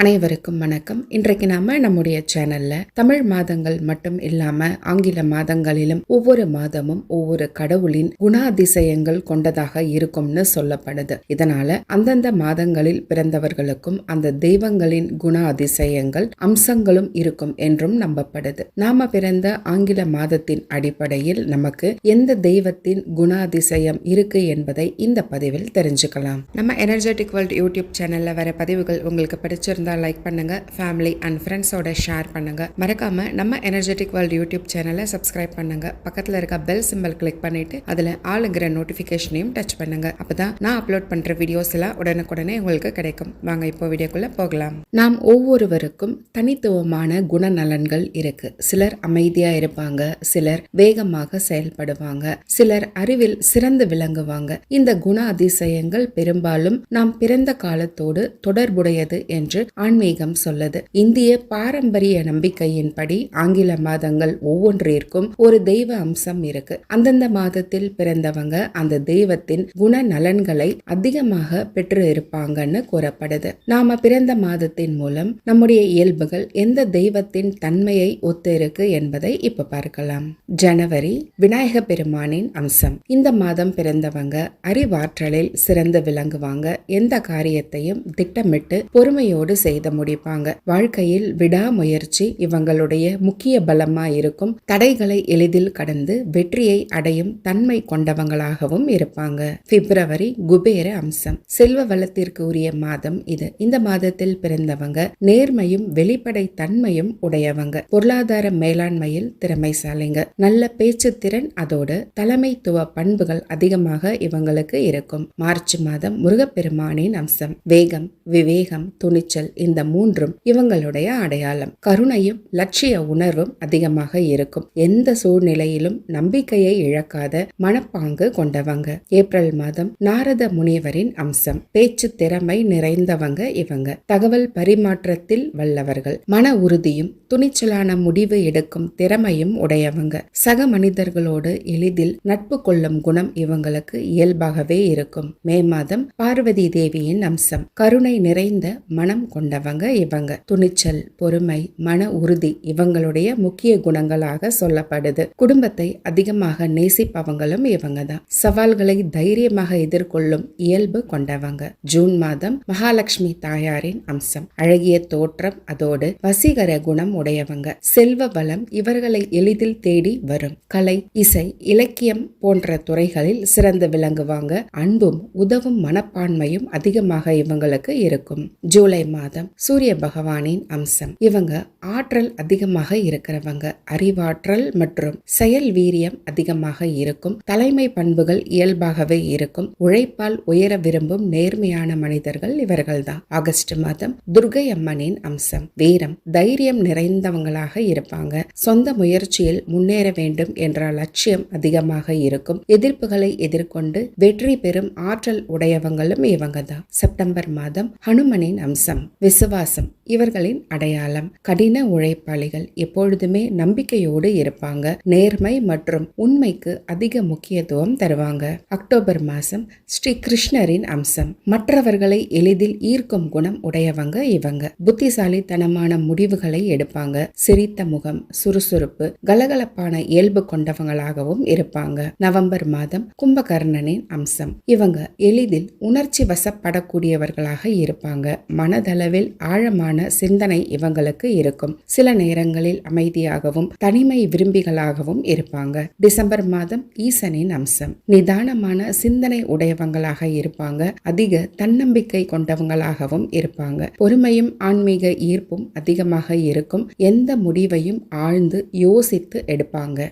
அனைவருக்கும் வணக்கம். இன்றைக்கு நாம நம்முடைய சேனல்ல தமிழ் மாதங்கள் மட்டும் இல்லாம ஆங்கில மாதங்களிலும் ஒவ்வொரு மாதமும் ஒவ்வொரு கடவுளின் குணாதிசயங்கள் கொண்டதாக இருக்கும்னு சொல்லப்படுது. இதனால அந்தந்த மாதங்களில் பிறந்தவர்களுக்கும் அந்த தெய்வங்களின் குண அதிசயங்கள் அம்சங்களும் இருக்கும் என்றும் நம்பப்படுது. நாம பிறந்த ஆங்கில மாதத்தின் அடிப்படையில் நமக்கு எந்த தெய்வத்தின் குணாதிசயம் இருக்கு என்பதை இந்த பதிவில் தெரிஞ்சுக்கலாம். நம்ம எனர்ஜெட்டிக் வேர்ல்ட் யூடியூப் சேனல்ல வர பதிவுகள் உங்களுக்கு பிடிச்சிருந்தா லைக் பண்ணுங்க. ஃபேமிலி அண்ட் ஃப்ரெண்ட்ஸோட ஷேர் பண்ணுங்க. மறக்காம நம்ம எனர்ஜெட்டிக் வேர்ல்ட் யூடியூப் சேனலை சப்ஸ்கிரைப் பண்ணுங்க. பக்கத்துல இருக்க பெல் சிம்பல் கிளிக் பண்ணிட்டு அதில் ஆளுங்கிற நோட்டிபிகேஷனையும் டச் பண்ணுங்க. அப்பதான் நான் அப்லோட் பண்ற வீடியோஸ் எல்லாம் உடனுக்குடனே உங்களுக்கு கிடைக்கும். வாங்க இப்போ வீடியோக்குள்ள போகலாம். நாம் ஒவ்வொருவருக்கும் தனித்துவமான குணநலன்கள் இருக்கு. சிலர் அமைதியா இருப்பாங்க சிலர் வேகமாக செயல்படுவாங்க சிலர் அறிவில் சிறந்து விளங்குவாங்க. இந்த குண அதிசயங்கள் பெரும்பாலும் நாம் பிறந்த காலத்தோடு தொடர்புடையது என்று ஆன்மீகம் சொல்லுது. இந்திய பாரம்பரிய நம்பிக்கையின்படி ஆங்கில மாதங்கள் ஒவ்வொன்றிற்கும் ஒரு தெய்வ அம்சம் இருக்கு. அந்தந்த மாதத்தில் பிறந்தவங்க அந்த தெய்வத்தின் குண நலன்களை அதிகமாக பெற்று இருப்பாங்கன்னு கூறப்படுது. நாம பிறந்த மாதத்தின் மூலம் நம்முடைய இயல்புகள் எந்த தெய்வத்தின் தன்மையை ஒத்து இருக்கு என்பதை இப்ப பார்க்கலாம். ஜனவரி விநாயக பெருமானின் அம்சம். இந்த மாதம் பிறந்தவங்க அறிவாற்றலில் சிறந்து விளங்குவாங்க. எந்த காரியத்தையும் திட்டமிட்டு பொறுமையோடு செய்து முடிப்பாங்க. வாழ்க்கையில் விடாமுயற்சி இவங்களுடைய முக்கிய பலமா இருக்கும் தடைகளை எளிதில் கடந்து வெற்றியை அடையும் தன்மை கொண்டவங்களாகவும் இருப்பாங்க. பிப்ரவரி குபேர அம்சம். செல்வ வளத்திற்கு உரிய மாதம் இது. இந்த மாதத்தில் பிறந்தவங்க நேர்மையும் வெளிப்படை தன்மையும் உடையவங்க. பொருளாதார மேலாண்மையில் திறமைசாலிங்க. நல்ல பேச்சு திறன் அதோடு தலைமைத்துவ பண்புகள் அதிகமாக இவங்களுக்கு இருக்கும். மார்ச் மாதம் முருகப்பெருமானின் அம்சம். வேகம் விவேகம் துணிச்சல் இந்த மூன்றும் இவங்களுடைய அடையாளம். கருணையும் லட்சிய உணர்வும் அதிகமாக இருக்கும். எந்த சூழ்நிலையிலும் நம்பிக்கையை இழக்காத மனப்பாங்கு கொண்டவங்க. ஏப்ரல் மாதம் நாரத முனிவரின் அம்சம். பேச்சு திறமை நிறைந்தவங்க இவங்க. தகவல் பரிமாற்றத்தில் வல்லவர்கள். மன உறுதியும் துணிச்சலான முடிவு எடுக்கும் திறமையும் உடையவங்க. சக மனிதர்களோடு எளிதில் நட்பு கொள்ளும் குணம் இவங்களுக்கு இயல்பாகவே இருக்கும். மே மாதம் பார்வதி தேவியின் அம்சம். கருணை நிறைந்த மனம் கொண்ட கொண்டவங்க இவங்க. துணிச்சல் பொறுமை மன உறுதி இவங்களுடைய முக்கிய குணங்களாக சொல்லப்படுது. குடும்பத்தை அதிகமாக நேசிப்பவங்களும் இவங்க தான் சவால்களை தைரியமாக எதிர்கொள்ளும் இயல்பு கொண்டவங்க. ஜூன் மாதம் மகாலட்சுமி தாயாரின் அம்சம். அழகிய தோற்றம் அதோடு வசீகர குணம் உடையவங்க. செல்வ வளம் இவர்களை எளிதில் தேடி வரும். கலை இசை இலக்கியம் போன்ற துறைகளில் சிறந்து விளங்குவாங்க. அன்பும் உதவும் மனப்பான்மையும் அதிகமாக இவங்களுக்கு இருக்கும். ஜூலை மாதம் சூரிய பகவானின் அம்சம். இவங்க ஆற்றல் அதிகமாக இருக்கிறவங்க. அறிவாற்றல் மற்றும் செயல் வீரியம் அதிகமாக இருக்கும். தலைமை பண்புகள் இயல்பாகவே இருக்கும். உழைப்பால் உயர விரும்பும் நேர்மையான மனிதர்கள் இவர்கள்தான். ஆகஸ்ட் மாதம் துர்கை அம்மனின் அம்சம். வீரம் தைரியம் நிறைந்தவங்களாக இருப்பாங்க. சொந்த முயற்சியில் முன்னேற வேண்டும் என்ற லட்சியம் அதிகமாக இருக்கும். எதிர்ப்புகளை எதிர்கொண்டு வெற்றி பெறும் ஆற்றல் உடையவங்களும் இவங்க தான் செப்டம்பர் மாதம் ஹனுமனின் அம்சம். விசுவாசம் இவர்களின் அடையாளம் கடின உழைப்பாளிகள் எப்பொழுதுமே நம்பிக்கையோடு இருப்பாங்க. நேர்மை மற்றும் உண்மைக்கு அதிக முக்கியத்துவம் தருவாங்க. அக்டோபர் மாசம் ஸ்ரீ கிருஷ்ணரின் அம்சம். மற்றவர்களை எளிதில் ஈர்க்கும் குணம் உடையவங்க இவங்க. புத்திசாலித்தனமான முடிவுகளை எடுப்பாங்க. சிரித்த முகம் சுறுசுறுப்பு கலகலப்பான இயல்பு கொண்டவங்களாகவும் இருப்பாங்க. நவம்பர் மாதம் கும்பகர்ணனின் அம்சம். இவங்க எளிதில் உணர்ச்சி வசப்படக்கூடியவர்களாக இருப்பாங்க. மனதளவில் ஆழமான சிந்தனை இவங்களுக்கு இருக்கும். சில நேரங்களில் அமைதியாகவும் தனிமை விரும்பிகளாகவும் இருப்பாங்க. டிசம்பர் மாதம் ஈசனின் அம்சம். நிதானமான சிந்தனை உடையவங்களாக இருப்பாங்க. அதிக தன்னம்பிக்கை கொண்டவங்களாகவும் இருப்பாங்க. பொறுமையும் ஆன்மீக ஈர்ப்பும் அதிகமாக இருக்கும். எந்த முடிவையும் ஆழ்ந்து யோசித்து எடுப்பாங்க.